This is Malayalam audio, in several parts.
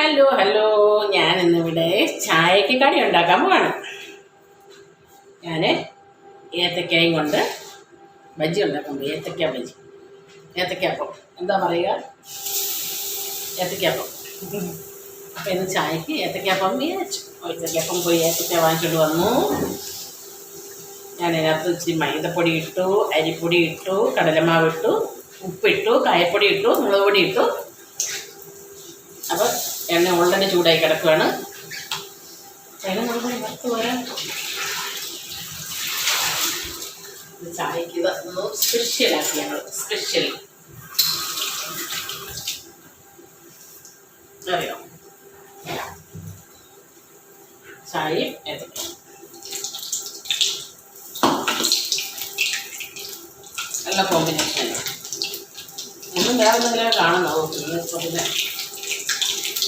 ഹലോ ഹലോ ഞാൻ ഇന്നിവിടെ ചായക്ക് കടി ഉണ്ടാക്കാൻ പോവാണ്. ഞാൻ ഏത്തക്കായും കൊണ്ട് ബജ്ജി ഉണ്ടാക്കാൻ പോയി ഏത്തക്ക ബജ്ജി. ഏത്തക്കാപ്പം എന്താ പറയുക? ഏത്തക്കാപ്പം അപ്പം. ഇന്ന് ചായക്ക് ഏത്തക്കാപ്പം വിചാരിച്ചു. ഏത്തക്കാപ്പം പോയി ഏത്തക്ക വാങ്ങിച്ചുകൊണ്ട് വന്നു. ഞാൻ അതിനകത്ത് ഇച്ചിരി മൈദപ്പൊടി ഇട്ടു അരിപ്പൊടി ഇട്ടു കടലമാവ് ഇട്ടു ഉപ്പിട്ടു കായപ്പൊടി ഇട്ടു മുളക് പൊടി ഇട്ടു. അപ്പോൾ എണ്ണ ഉള്ളനെ ചൂടായി കിടക്കുകയാണ് എണ്ണ മുഴുവൻ വറുത്ത് ചായക്ക് സ്പെഷ്യലാക്കി ഞങ്ങൾ. സ്പെഷ്യൽ. അറിയോ ചായയും ഏതൊക്കെ നല്ല കോമ്പിനേഷൻ ഒന്നും വേറെ എന്തെങ്കിലും കാണുന്നോ പിന്നെ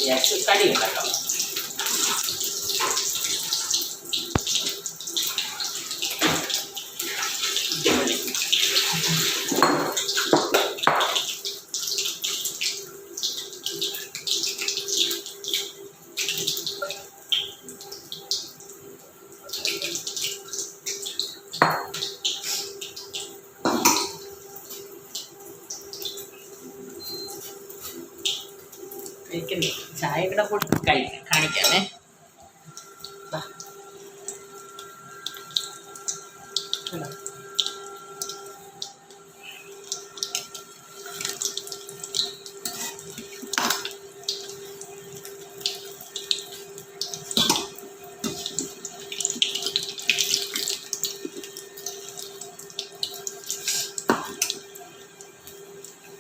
വിചാരിച്ചു കടി ഉണ്ടാക്കാം അടിപൊളി. കഴിക്കുന്നേ ചായ കൂടെ കൂടി കഴിക്കാം കാണിക്കാമേ?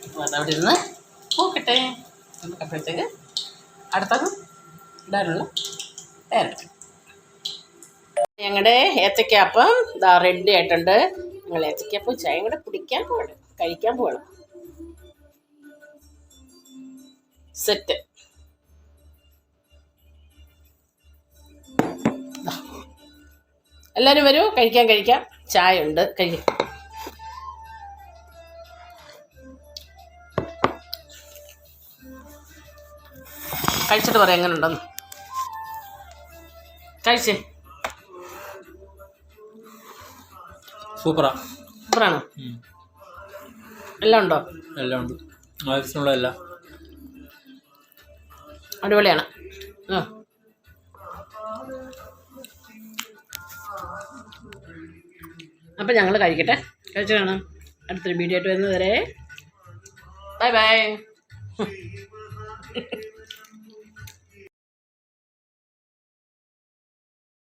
അപ്പോൾ അതവിടെ ഇരുന്ന് പോക്കട്ടെ. നമുക്ക് അപ്പോഴത്തേക്ക് അടുത്തത് ഇടാനുള്ള തയ്യാറെടുക്കും ഞങ്ങളുടെ ഏത്തയ്ക്കാപ്പം ഇതാ റെഡി ആയിട്ടുണ്ട്. ഞങ്ങൾ ഏത്തയ്ക്കാപ്പം ചായയും കൂടെ കുടിക്കാൻ പോകണം കഴിക്കാൻ പോകണം സെറ്റ്. എല്ലാവരും വരൂ. കഴിക്കാൻ കഴിക്കാം. ചായ ഉണ്ട്. കഴിക്കാം. കഴിച്ചിട്ട് പറയാം എങ്ങനെ ഉണ്ടെന്ന് കഴിച്ചേ. സൂപ്പറാ. സൂപ്പറാണ്? എല്ലാം ഉണ്ടോ? എല്ലാം ഉണ്ട്. ആവശ്യമുള്ള എല്ലാം. അടിപൊളിയാണ്. ആ. അപ്പം ഞങ്ങൾ കഴിക്കട്ടെ. കഴിച്ചു കാണാം. അടുത്തൊരു വീഡിയോ ആയിട്ട് വരുന്നത് വരെ ബൈ ബൈ.